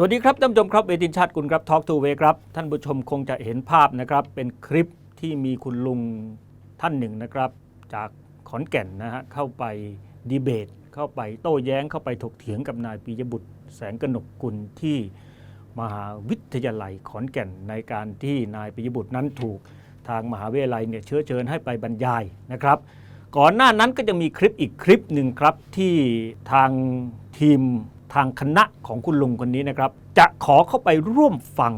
สวัสดีครับท่านผู้ชมครับเวทินชาติกุลครับทอล์กทูเวครับ ท่านผู้ชมคงจะเห็นภาพนะครับ เป็นคลิปที่มีคุณลุงท่านหนึ่งนะครับ จากขอนแก่นนะฮะเข้าไปดีเบต เข้าไปโต้แย้งเข้าไปถกเถียงกับนายปิยบุตร แสงกนกกุลที่มหาวิทยาลัยขอนแก่นในการที่นายปิยบุตรนั้นถูกทางมหาวิทยาลัยเนี่ยเชื้อเชิญให้ไปบรรยายนะครับ ก่อนหน้านั้นก็จะมีคลิปอีกคลิปหนึ่งครับที่ทางทีม ทางคณะของคุณลุงคนนี้นะครับ จะขอเข้าไปร่วมฟัง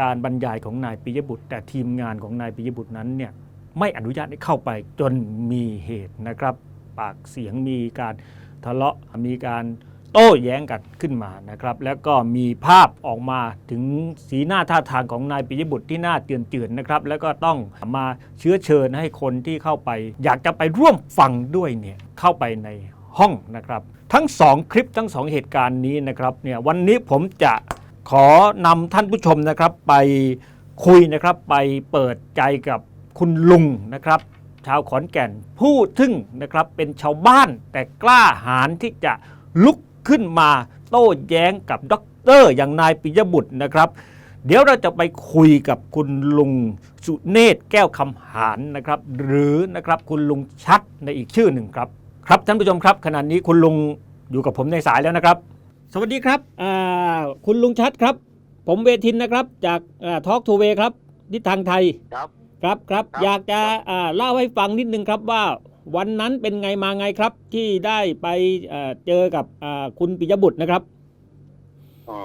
การบรรยายของนายปิยบุตร แต่ทีมงานของนายปิยบุตรนั้นเนี่ยไม่อนุญาตให้เข้าไปจนมีเหตุนะครับ ปากเสียงมีการทะเลาะมีการโต้แย้งกันขึ้นมานะครับ แล้วก็มีภาพออกมาถึงสีหน้าท่าทางของนายปิยบุตรที่น่าเตือนเจือนนะครับ แล้วก็ต้องมาเชื้อเชิญให้คนที่เข้าไป อยากจะไปร่วมฟังด้วยเนี่ยเข้าไปในห้องนะครับ ทั้งสองคลิปทั้งสองเหตุการณ์นี้นะครับเนี่ยวันนี้ผมจะขอนำท่านผู้ชมนะครับไปคุยนะครับไปเปิดใจกับคุณลุงนะครับ ชาวขอนแก่นผู้ทึ่งนะครับเป็นชาวบ้านแต่กล้าหาญที่จะลุกขึ้นมาโต้แย้งกับด็อกเตอร์อย่างนายปิยบุตรนะครับ เดี๋ยวเราจะไปคุยกับคุณลุงสุเนศแก้วคำหารนะครับ หรือนะครับคุณลุงชัดในอีกชื่อหนึ่งครับ ครับท่านผู้ชมครับ ขณะนี้คุณลุงอยู่กับผมในสายแล้วนะครับ สวัสดีครับอ่าคุณลุงชัดครับ ผมเวทินนะครับ จากทอล์กทูเวครับทิศทางไทยครับครับครับครับอยากจะอ่าเล่าให้ฟังนิดนึงครับว่าวันนั้นเป็นไงมาไงครับ ที่ได้ไปเอ่อเจอกับอ่าคุณปิยบุตรนะครับอ๋อ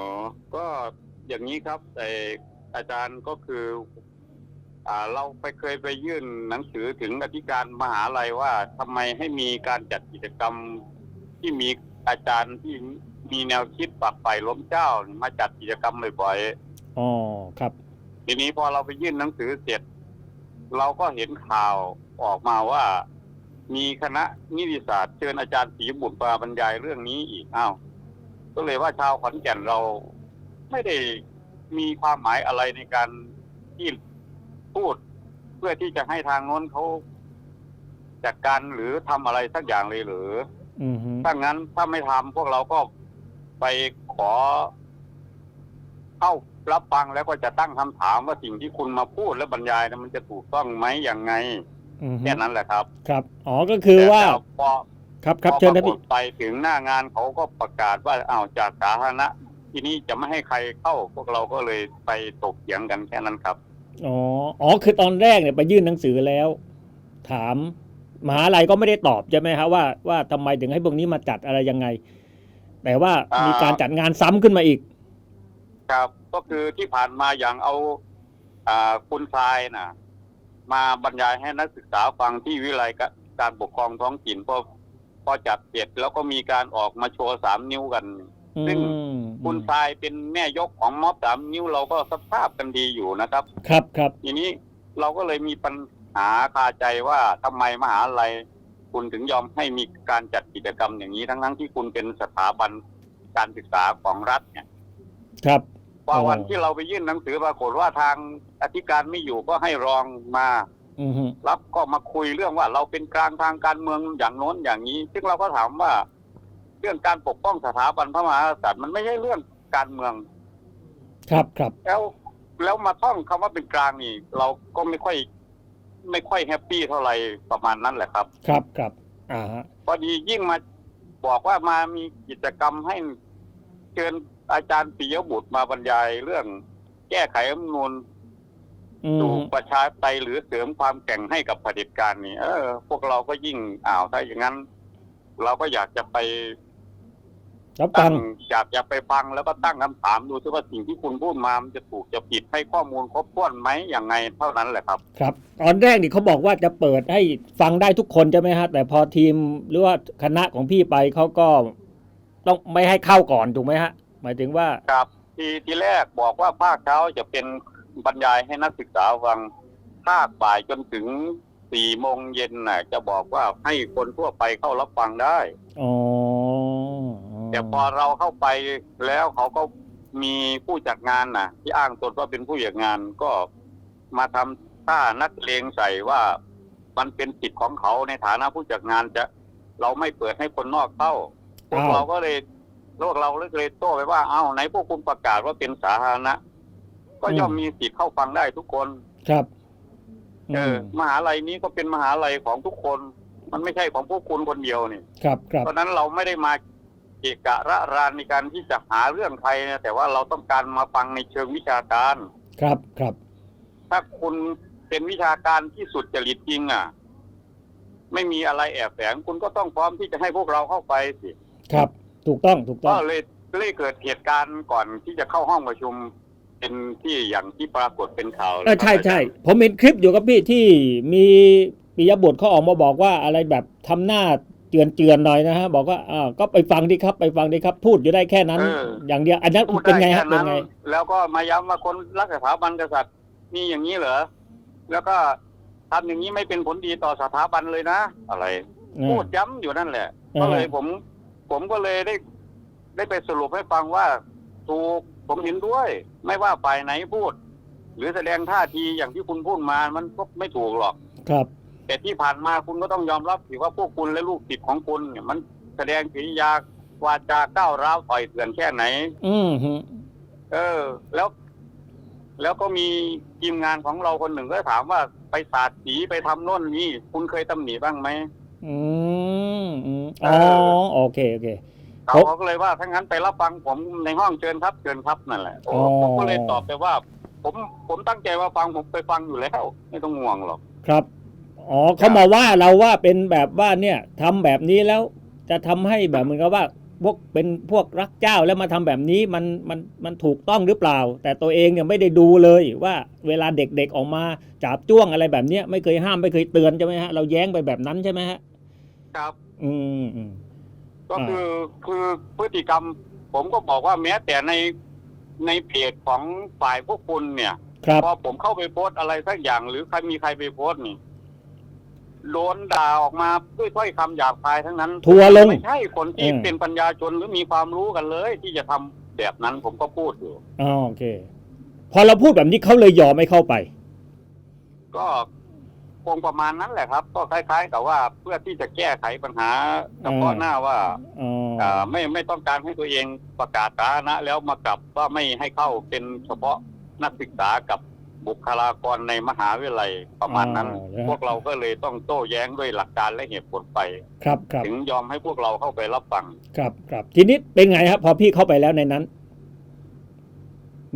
ก็อย่างนี้ครับไออาจารย์ก็คือ อ่าเราไปเคยไปยื่นหนังสือถึงอธิการมหาลัยว่าทำไมให้มีการจัดกิจกรรมที่มีอาจารย์ที่มีแนวคิดปักไฟล้มเจ้ามาจัดกิจกรรมบ่อยอ๋อครับ ๆทีนี้พอเราไปยื่นหนังสือเสร็จ เราก็เห็นข่าวออกมาว่า มีคณะนิติศาสตร์เชิญอาจารย์ศรีบุตรมาบรรยายเรื่องนี้อีกอ้าวก็เลยว่าชาวขอนแก่นเราไม่ได้มีความหมายอะไรในการที่ พูด เพื่อที่จะให้ทางโน้นเขาจัดการหรือทำอะไรสักอย่างเลยหรืออือฮึถ้างั้นถ้าไม่ทำพวกเราก็ไปขอ เข้ารับฟังแล้วก็จะตั้งคำถามว่าสิ่งที่คุณมาพูดและบรรยายนะมันจะถูกต้องไหมอย่างไงอือฮึแค่นั้นแหละครับครับ อ๋อก็คือว่าแต่พอ ครับครับพอเชิญปนะรากพี่ฏไปถึงหน้างานเขาก็ประกาศว่าอ้าวจากสาธารณะที่นี่จะไม่ให้ใครเข้า พวกเราก็เลยไปตกเถียงกันแค่นั้นครับ อ๋อ อ๋อ คือตอนแรกเนี่ยไปยื่นหนังสือแล้ว ถามมหาลัยก็ไม่ได้ตอบใช่ไหมครับว่าว่าทำไมถึงให้พวกนี้มาจัดอะไรยังไง แต่ว่าอ่ามี มีการจัดงานซ้ำขึ้นมาอีก ครับก็คือที่ผ่านมาอย่างเอาอ่าคุณทรายนะมาบรรยายให้นักศึกษาฟังที่วิไลการปกครองท้องถิ่นพอพอจัดเสร็จแล้วก็มีการออกมาโชว์สามนิ้วกัน ซึ่งอืมคุณทรายเป็นแม่ยกของม็อบสามนิ้วเราก็สภาพกันดีอยู่นะครับ ครับครับทีนี้เราก็เลยมีปัญหาคาใจว่าทำไมมหาลัยคุณถึงยอมให้มีการจัดกิจกรรมอย่างนี้ทั้งๆที่คุณเป็นสถาบันการศึกษาของรัฐเนี่ย ครับพออ๋อวันที่เราไปยื่นหนังสือปรากฏว่าทางอธิการไม่อยู่ก็ให้รองมาอือฮึรับก็มาคุยเรื่องว่าเราเป็นกลางทางการเมืองอย่างโน้นอย่างนี้ ซึ่งเราก็ถามว่า เรื่องการปกป้องสถาบันพระมหากษัตริย์มันไม่ใช่เรื่องการเมือง ครับครับแล้วแล้วมาท่องคำว่าเป็นกลางนี่ เราก็ไม่ค่อย ไม่ค่อยแฮปปี้เท่าไหร่ประมาณนั้นแหละครับ ครับครับอ่าฮะพอดียิ่งมาบอกว่ามามีกิจกรรมให้เชิญอาจารย์ปิยบุตรมาบรรยายเรื่องแก้ไขรัฐธรรมนูญอืสู่มประชาธิปไตยหรือเสริมความแข่งให้กับเผด็จการนี่เออ พวกเราก็ยิ่งอ้าวถ้าอย่างนั้น เราก็อยากจะไป รับฟัตั้งงอยากจะไปฟังแล้วก็ตั้งคำถามดูซิว่าสิ่งที่คุณพูดมามันจะถูกจะผิดให้ข้อมูลครบถ้วนไหมอย่างไงเท่านั้นแหละครับ ครับ ตอนแรกนี่เขาบอกว่าจะเปิดให้ฟังได้ทุกคนใช่ไหมฮะ แต่พอทีมหรือว่าคณะของพี่ไปเขาก็ต้องไม่ให้เข้าก่อนถูกไหมฮะ หมายถึงว่า ครับทีทีแรกบอกว่าภาคเช้าจะเป็นบรรยายให้นักศึกษาฟังภาคบ่ายจนถึงสี่โมงเย็นน่ะ จะบอกว่าให้คนทั่วไปเข้ารับฟังได้ อ๋อ แต่พอเราเข้าไปแล้วเขาก็มีผู้จัดงานน่ะที่อ้างตนว่าเป็นผู้จัดงานก็มาทำท่านักเลงใส่ว่ามันเป็นสิทธิ์ของเขาในฐานะผู้จัดงานจะเราไม่เปิดให้คนนอกเข้าพวกอ้าวเราก็เลยโลกเราเลยเลยโต้ไปว่าเอ้าไหนพวกคุณประกาศว่าเป็นสาธารณะก็ย่อมมีสิทธิ์เข้าฟังได้ทุกคนครับเออมมหาลัยนี้ก็เป็นมหาลัยของทุกคน มันไม่ใช่ของพวกคุณคนเดียวนี่ ครับครับเพราะฉะนั้นเราไม่ได้มา เกะกะระรานในการที่จะหาเรื่องใครนะแต่ว่าเราต้องการมาฟังในเชิงวิชาการ ครับครับ ถ้าคุณเป็นวิชาการที่สุดจริตจริงอะ ไม่มีอะไรแอบแฝงคุณก็ต้องพร้อมที่จะให้พวกเราเข้าไปสิครับ ถูกต้องถูกต้ก็องเลยเลยเกิดเหตุการณ์ก่อนที่จะเข้าห้องประชุมเป็นที่อย่างที่ปรากฏเป็นข่าวเลยเออใช่ใช่ผมเห็นคลิปอยู่กับพี่ที่มีปิยบุตรเขาออกมาบอกว่าอะไรแบบทำหน้า เจือนเจือนๆหน่อยนะฮะบอกว่าอ่าก็ไปฟังดีครับ ไปฟังดีครับ พูดอยู่ได้แค่นั้นอย่างเดียวอันนั้นพูดเป็นได้ไงแค่ฮะเป็นนั้นไง แล้วก็มาย้ำว่าคนรักสถาบันกษัตริย์มีอย่างนี้เหรอ แล้วก็ทำอย่างนี้ไม่เป็นผลดีต่อสถาบันเลยนะ อะไรอ่าพูดย้ำอยู่นั่นแหละอ่าก็เลยผม ผมก็เลยได้ ได้ไปสรุปให้ฟังว่าถูกผมเห็นด้วย ไม่ว่าฝ่ายไหนพูด หรือแสดงท่าทีอย่างที่คุณพูดมามันก็ไม่ถูกหรอก ครับ แต่ที่ผ่านมาคุณก็ต้องยอมรับถือว่าพวกคุณและลูกศิษย์ของคุณเนี่ยมันแสดงกิริยาวาจาก้าวร้าวต่อยเถื่อนแค่ไหน อืมฮึเออ แล้ว แล้วก็มีทีมงานของเราคนหนึ่งก็ถามว่าไปสาดสีไปทำโน่นนี่คุณเคยตำหนิบ้างไหมอืมอืมเออ๋ออโอเคโอเคเขาผมเขาก็เลยว่าถ้างั้นไปรับฟังผมในห้องเชิญครับเชิญครับนั่นแหละโอ้อ๋อผมก็เลยตอบไปว่า ผมผมตั้งใจว่าฟังผมไปฟังอยู่แล้ว ไม่ต้องห่วงหรอกครับ อ๋อเขามาว่าเราว่าเป็นแบบว่าเนี่ยทำแบบนี้แล้วจะทำให้แบบเหมือนกับว่าพวกเป็นพวกรักเจ้าแล้วมาทำแบบนี้มันมันมันถูกต้องหรือเปล่า แต่ตัวเองเนี่ยไม่ได้ดูเลยว่าเวลาเด็กๆออกมาจับจ้วงอะไรแบบเนี้ยไม่เคยห้ามไม่เคยเตือนใช่ไหมฮะเราแย้งไปแบบนั้นใช่ไหมฮะครับ อืมอืม ก็คือคือพฤติกรรม ผมก็บอกว่าแม้แต่ในในเพจของฝ่ายพวกคุณเนี่ยครับ พอผมเข้าไปโพสต์อะไรสักอย่าง หรือใครมีใครไปโพสต์นี่ โดนด่าออกมาด้วยถ้อยคำหยาบคายทั้งนั้นทัวร์ลงไม่ใช่คนที่อืม เป็นปัญญาชนหรือมีความรู้กันเลย ที่จะทำแบบนั้นผมก็พูดอยู่ อ๋อโอเค พอเราพูดแบบนี้เขาเลยยอมไม่เข้าไป ก็คงประมาณนั้นแหละครับ ก็คล้าย ๆ กับว่าเพื่อที่จะแก้ไขปัญหาเฉพาะหน้าว่าอ๋ออ่าไม่ไม่ต้องการให้ตัวเองประกาศสาธารณะแล้วมากลับว่าไม่ให้เข้าเป็นเฉพาะนักศึกษากับ บุคลากรในมหาวิทยาลัยประมาณนั้น อ๋อแล้วพวกเราก็เลยต้องโต้แย้งด้วยหลักการและเหตุผลไป ครับครับถึงยอมให้พวกเราเข้าไปรับฟัง ครับครับทีนี้เป็นไงครับ พอพี่เข้าไปแล้วในนั้น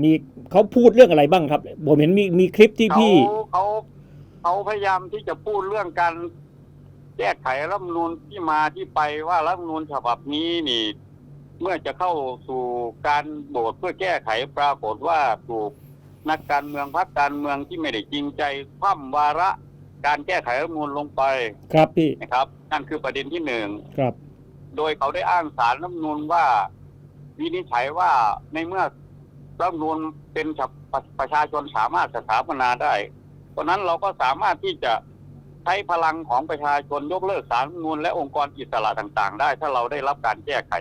มีเขาพูดเรื่องอะไรบ้างครับ ผมเห็นมีมีคลิปที่เขาพี่เขาเขาพยายามที่จะพูดเรื่องการแก้ไขรัฐธรรมนูญที่มาที่ไปว่ารัฐธรรมนูญฉบับนี้นี่ เมื่อจะเข้าสู่การโหวตเพื่อแก้ไขปรากฏว่าถูก นักการเมืองพรรคการเมืองที่ไม่ได้จริงใจคว่ำวาระการแก้ไขรัฐธรรมนูญลงไปครับพี่นะครับ นั่นคือประเด็นที่หนึ่งครับ โดยเขาได้อ้างสารรัฐธรรมนูญว่า วินิจฉัยว่าในเมื่อรัฐธรรมนูญเป็นฉบับประชาชนสามารถสถาปนาได้ เพราะฉะนั้นเราก็สามารถที่จะใช้พลังของประชาชนยกเลิกสารรัฐธรรมนูญและองค์กรอิสระต่าง ๆ ได้ ถ้าเราได้รับการแก้ไข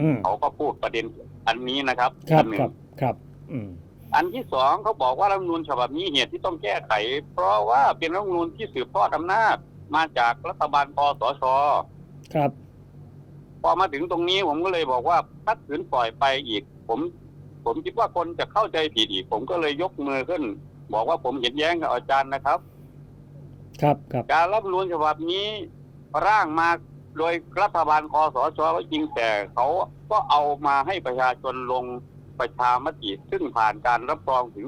อืมเขาก็พูดประเด็นอันนี้นะครับครับอันหนึ่คงรับครับ อืม อันที่สองเขาบอกว่ารัฐธรรมนูญฉบับนี้เหตุที่ต้องแก้ไข เพราะว่าเป็นรัฐธรรมนูญที่สืบทอดอำนาจมาจากรัฐบาลคอสชครับ พอมาถึงตรงนี้ผมก็เลยบอกว่าถ้าขืนปล่อยไปอีก ผม ผมคิดว่าคนจะเข้าใจผิดอีก ผมก็เลยยกมือขึ้น บอกว่าผมเห็นแย้งกับอาจารย์นะครับ ครับครับการรับนูญฉบับนี้ ร่างมาโดยรัฐบาลคอสชก็จริงแต่เขาก็เอามาให้ประชาชนลง ประชามติซึ่งผ่านการรับรองถึง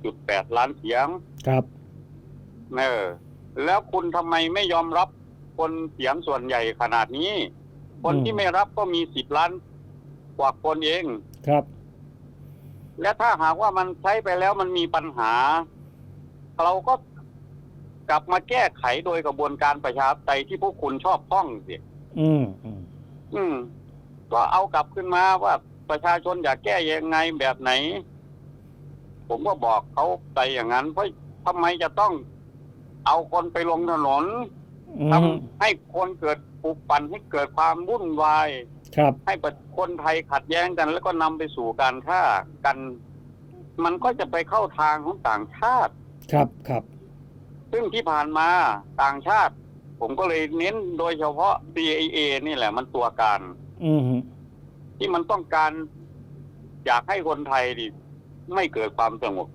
16.8 ล้านเสียง ครับ เออ แล้วคุณทำไมไม่ยอมรับคนเสียงส่วนใหญ่ขนาดนี้ คนที่ไม่รับก็มีสิบล้านกว่าคนเอง ครับ และถ้าหากว่ามันใช้ไปแล้วมันมีปัญหา เราก็กลับมาแก้ไขโดยกระบวนการประชาธิปไตยที่พวกคุณชอบพ้องสิ อืม อืม อืม ก็เอากลับขึ้นมาว่า ประชาชนอยากแก้ยังไงแบบไหน ผมก็บอกเขาไปอย่างนั้น เพราะทำไมจะต้องเอาคนไปลงถนนอืทำมให้คนเกิดปลุกปั่นให้เกิดความวุ่นวายครับ ให้ประคนไทยขัดแย้งกัน แล้วก็นำไปสู่การฆ่ากัน มันก็จะไปเข้าทางของต่างชาติ ครับครับ ซึ่งที่ผ่านมาต่างชาติ ผมก็เลยเน้นโดยเฉพาะ CIA นี่แหละ มันตัวการ อืมฮึ ที่มันต้องการอยากให้คนไทยดิไม่เกิดความสงบ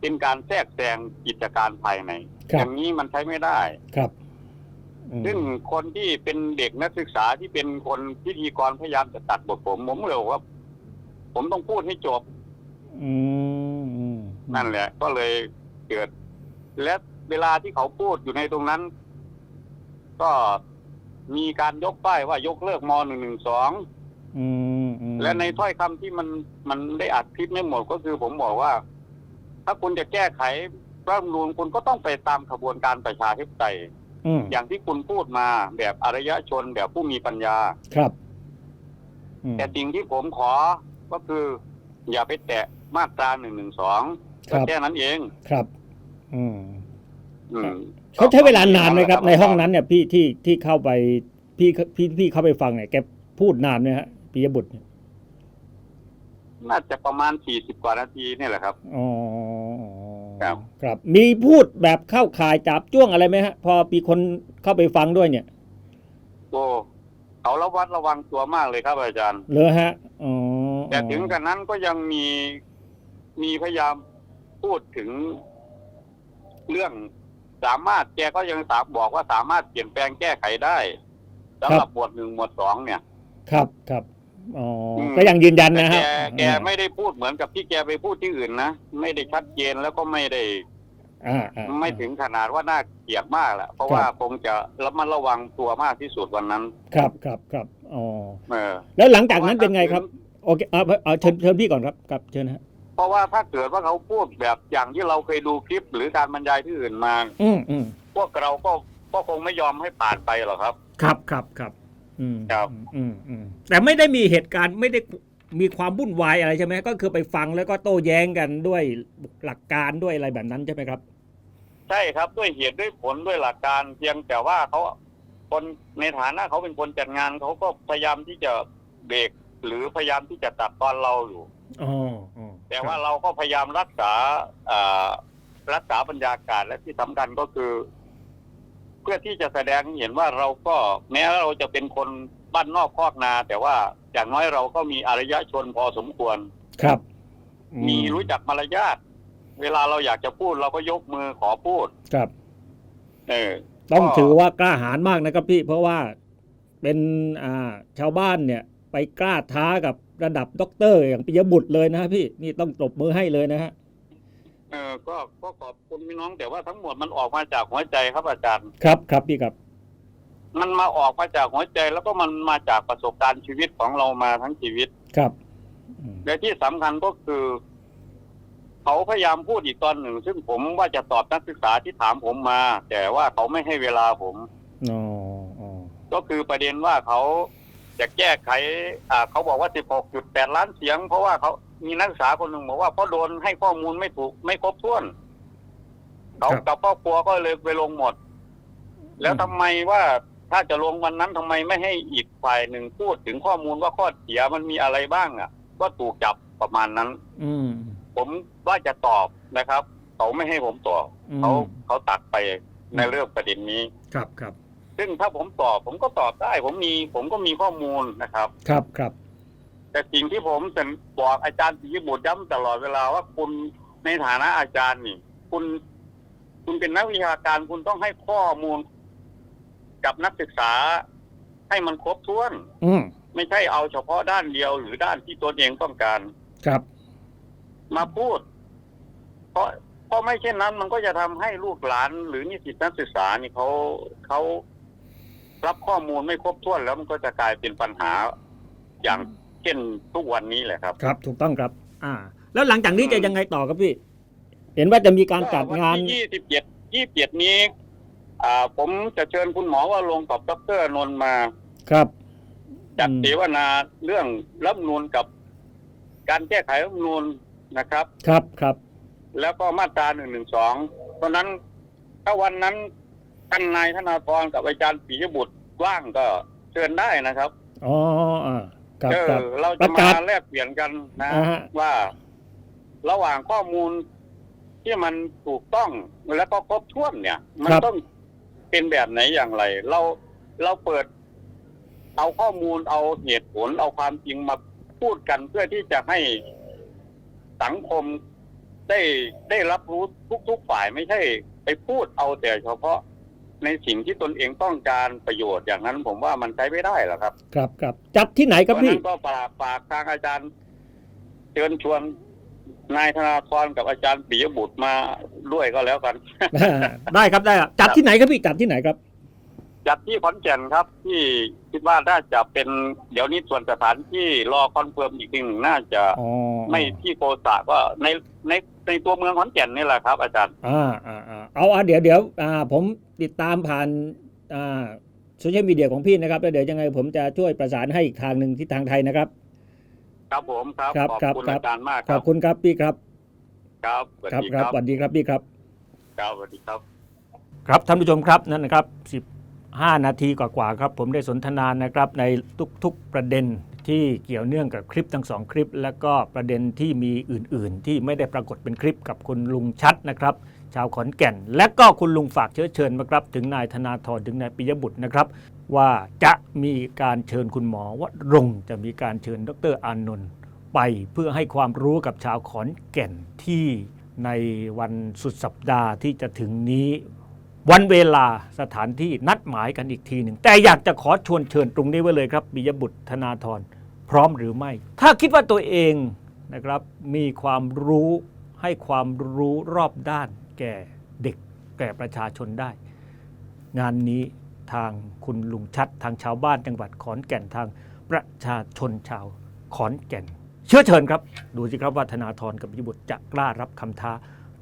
เป็นการแทรกแซงกิจการภายในครัอบย่างนี้มันใช้ไม่ได้ครับอืมซึ่งคนที่เป็นเด็กนักศึกษาที่เป็นคนพิธีกรพยายามจะตัดบทผมผมเลยบอกว่าผมต้องพูดให้จบอืมอืมนั่นแหละ ก็เลยเกิด และเวลาที่เขาพูดอยู่ในตรงนั้น ก็มีการยกป้ายว่ายกเลิกมหนึ่งหนึ่งสองอืมอืม และในถ้อยคำที่มันมันได้อัดคลิปไม่หมดก็คือผมบอกว่า ถ้าคุณจะแก้ไขรัฐธรรมนูญคุณก็ต้องไปตามขบวนการประชาธิปไตยอืมอย่างที่คุณพูดมาแบบอารยชนแบบผู้มีปัญญาครับอืมแต่สิ่งที่ผมขอก็คือ อย่าไปแตะมาตราหนึ่งหนึ่งสองครับแค่นั้นเองครับอืมอืมเขาใช้เวลานานไหมครับ ในห้องนั้นเนี่ยพี่ที่ที่เข้าไปพี่พี่พี่เข้าไปฟังเนี่ยแกพูดนานไหมฮะปิยบุตรเนี่ย น่าจะประมาณสี่สิบกว่านาทีเนี่ยแหละครับ อ๋อครับ ครับ มีพูดแบบเข้าข่ายจับจ้วงอะไรไหมฮะ พอมีคนเข้าไปฟังด้วยเนี่ยโอ้เขาระวัดระวังตัวมากเลยครับอาจารย์เลยฮะอ๋อแต่ถึงกันนั้นก็ยังมีมีพยายามพูดถึงเรื่องสามารถแกก็ยังสามบอกว่าสามารถเปลี่ยนแปลงแก้ไขได้สำหรับหมวดหนึ่งหมวดสองเนี่ย ครับครับ อ๋ออม ก็ยังยืนยันแต่นะแกฮะแกไม่ได้พูดเหมือนกับที่แกไปพูดที่อื่นนะ ไม่ได้ชัดเจนแล้วก็ไม่ได้ อ่าอ่า ไม่ถึงขนาดว่าน่าเกลียดมากแหละเพราะว่าคงจะระมัดระวังตัวมากที่สุดวันนั้น ครับครับครับอ๋อเออแล้วหลังจากนั้นเป็นไงครับโอเคเอาเอาเชิญเชิญพี่ก่อนครับครับเชิญนะฮะเพราะว่าถ้าเกิดว่าเขาพูดแบบอย่างที่เราเคยดูคลิป หรือการบรรยายที่อื่นมา อืมอืมพวกเราก็ก็คงไม่ยอมให้ผ่านไปหรอกครับ ครับครับครับ อืมครับ อืมอืมแต่ไม่ได้มีเหตุการณ์ไม่ได้มีความวุ่นวายอะไรใช่ไหมก็คือไปฟังแล้วก็โต้แย้งกันด้วยหลักการด้วยอะไรแบบนั้นใช่ไหมครับ ใช่ครับด้วยเหตุด้วยผลด้วยหลักการ เพียงแต่ว่าเขาคนในฐานะเขาเป็นคนจัดงานเขาก็พยายามที่จะเบรกหรือพยายามที่จะตัดตอนเราอยู่ อ๋ออ๋อแต่ว่าเราก็พยายามรักษาอ่ารักษาบรรยากาศและที่สำคัญก็คือเพื่อที่จะแสดงให้เห็นว่าเราก็แม้เราจะเป็นคนบ้านนอกคอกนา แต่ว่าอย่างน้อยเราก็มีอารยชนพอสมควร ครับอืมีรู้จักมารยาทเวลาเราอยากจะพูดเราก็ยกมือขอพูดครับ เออ ต้องก็ถือว่ากล้าหาญมากนะครับพี่ เพราะว่าเป็นอ่าชาวบ้านเนี่ย ไปกล้าท้ากับระดับด็อกเตอร์อย่างปิยบุตรเลยนะฮะพี่ นี่ต้องตบมือให้เลยนะฮะ เออก็ก็ขอบคุณพี่น้องแต่ว่าทั้งหมดมันออกมาจากหัวใจครับอาจารย์ ครับครับพี่ครับ มันมาออกมาจากหัวใจแล้วก็มันมาจากประสบการณ์ชีวิตของเรามาทั้งชีวิตครับอืมและที่สำคัญก็คือ เขาพยายามพูดอีกตอนหนึ่ง ซึ่งผมว่าจะตอบนักศึกษาที่ถามผมมา แต่ว่าเขาไม่ให้เวลาผมอ๋ออ๋อก็คือประเด็นว่าเขา จะแก้ไขอ่าเขาบอกว่า 16.8 ล้านเสียง เพราะว่าเขามีนักศึกษาคนหนึ่งบอกว่าเพราะโดนให้ข้อมูลไม่ถูกไม่ครบถ้วนเขากับครอบครัวก็เลยไปลงหมด แล้วทำไมว่าถ้าจะลงวันนั้นทำไมไม่ให้อีกฝ่ายหนึ่งพูดถึงข้อมูลว่าข้อเสียมันมีอะไรบ้างอะ ก็ถูกจับประมาณนั้น อืมผมว่าจะตอบนะครับเขาไม่ให้ผมตอบอืมเขาเขาตัดไปในเรื่องประเด็นนี้ครับครับ ซึ่งถ้าผมตอบผมก็ตอบได้ ผมมีผมก็มีข้อมูลนะครับ ครับครับ แต่สิ่งที่ผมจะบอกอาจารย์ปิยบุตรย้ำตลอดเวลาว่าคุณในฐานะอาจารย์นี่ คุณ คุณเป็นนักวิชาการคุณต้องให้ข้อมูลกับนักศึกษา ให้มันครบถ้วน อืมไม่ใช่เอาเฉพาะด้านเดียวหรือด้านที่ตนเองต้องการ ครับ มาพูด เพราะเพราะไม่เช่นนั้น มันก็จะทำให้ลูกหลาน หรือนิสิตนักศึกษานี่เขาเขา รับข้อมูลไม่ครบถ้วนแล้วมันก็จะกลายเป็นปัญหาอย่างเช่นทุกวันนี้แหละครับ ครับ ถูกต้องครับ อ่า แล้วหลังจากนี้จะยังไงต่อครับพี่ เห็นว่าจะมีการจัดงานวัที่ยี่สิบเจ็ดยี่สิบเจ็ดนี้ อ่า ผมจะเชิญคุณหมอว่าลงกับดรนนท์มา ครับจัดอืมเสวนาเรื่องรัฐธรรมนูนกับ การแก้ไขรัฐธรรมนูนนะครับ ครับครับ แล้วก็มาตราหนึ่งหนึ่งสองเพราะนั้นถ้าวันนั้น ท่านนายธนาธรกับอาจารย์ปิยบุตรว่างก็เชิญได้นะครับอ๋ออ่าครับเอครัอบเราจะประกามาศแลกเปลี่ยนกันนะอ่าฮะ ว่า ระหว่างข้อมูลที่มันถูกต้องแล้วก็ครบถ้วนเนี่ย มันต้องเป็นแบบไหนอย่างไร เราเราเปิด เอาข้อมูลเอาเหตุผล เอาความจริงมาพูดกันเพื่อที่จะให้สังคมได้ได้รับรู้ทุกๆฝ่ายไม่ใช่ ไปพูดเอาแต่เฉพาะ ในสิ่งที่ตนเองต้องการประโยชน์อย่างนั้น ผมว่ามันใช้ไม่ได้หรอกครับ ครับครับจัดที่ไหนครับเพราะพี่ฉะนั้นก็ฝากฝากทางอาจารย์เชิญชวนนายธนาธรกับอาจารย์ปิยบุตรมาด้วยก็แล้วกัน ได้ครับได้ครับจัดที่ไหนครับพี่จัดที่ไหนครับ จัดที่ขอนแก่นครับ ที่คิดว่าน่าจะเป็นเดี๋ยวนี้ส่วนสถานที่รอคอนเฟิร์มอีกทีหนึ่งน่าจะอ๋อไม่ที่โกษาก็ในในในตัวเมืองขอนแก่นนี่แหละครับ อาจารย์ อ่าอ่าอ่าเอาอะเดี๋ยวเดี๋ยวอ่าผม ติดตามผ่านอ่าโซเชียลมีเดียของพี่นะครับ แล้วเดี๋ยวยังไงผมจะช่วยประสานให้อีกทางหนึ่งที่ทางไทยนะครับ ครับผมครับครับขอบครับคุณครับอาจารย์มากขครัอบบคุณครับพี่ครับ ครับสวัสครับดีคครัรับบสวัสดีครับพี่ครับครับสวัสดีครับ ครับท่านผู้ชมครับนั่นนะครับ 15 นาทีกว่าๆครับ ผมได้สนทนานะครับ ในทุกๆประเด็นที่เกี่ยวเนื่องกับคลิปทั้งสองคลิป และก็ประเด็นที่มีอื่น ๆ ที่ไม่ได้ปรากฏเป็นคลิปกับคุณลุงชัดนะครับ ชาวขอนแก่น และก็คุณลุงฝากเชื้อเชิญมาครับ ถึงนายธนาธรถึงนายปิยบุตรนะครับ ว่าจะมีการเชิญคุณหมอวรงจะมีการเชิญดรอานนท์ไปเพื่อให้ความรู้กับชาวขอนแก่นที่ในวันสุดสัปดาห์ที่จะถึงนี้วันเวลาสถานที่นัดหมายกันอีกทีหนึ่ง แต่อยากจะขอชวนเชิญตรงนี้ไว้เลยครับปิยบุตรธนาธรพร้อมหรือไม่ ถ้าคิดว่าตัวเองนะครับมีความรู้ให้ความรู้รอบด้าน แก่เด็กแก่ประชาชนได้ งานนี้ทางคุณลุงชัด ทางชาวบ้านจังหวัดขอนแก่นทางประชาชนชาวขอนแก่น เชื่อเชิญครับ ดูสิครับว่าธนาธรกับพิบุตรจะกล้ารับคำท้า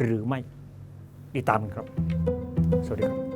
หรือไม่ติดตามกันครับ สวัสดีครับ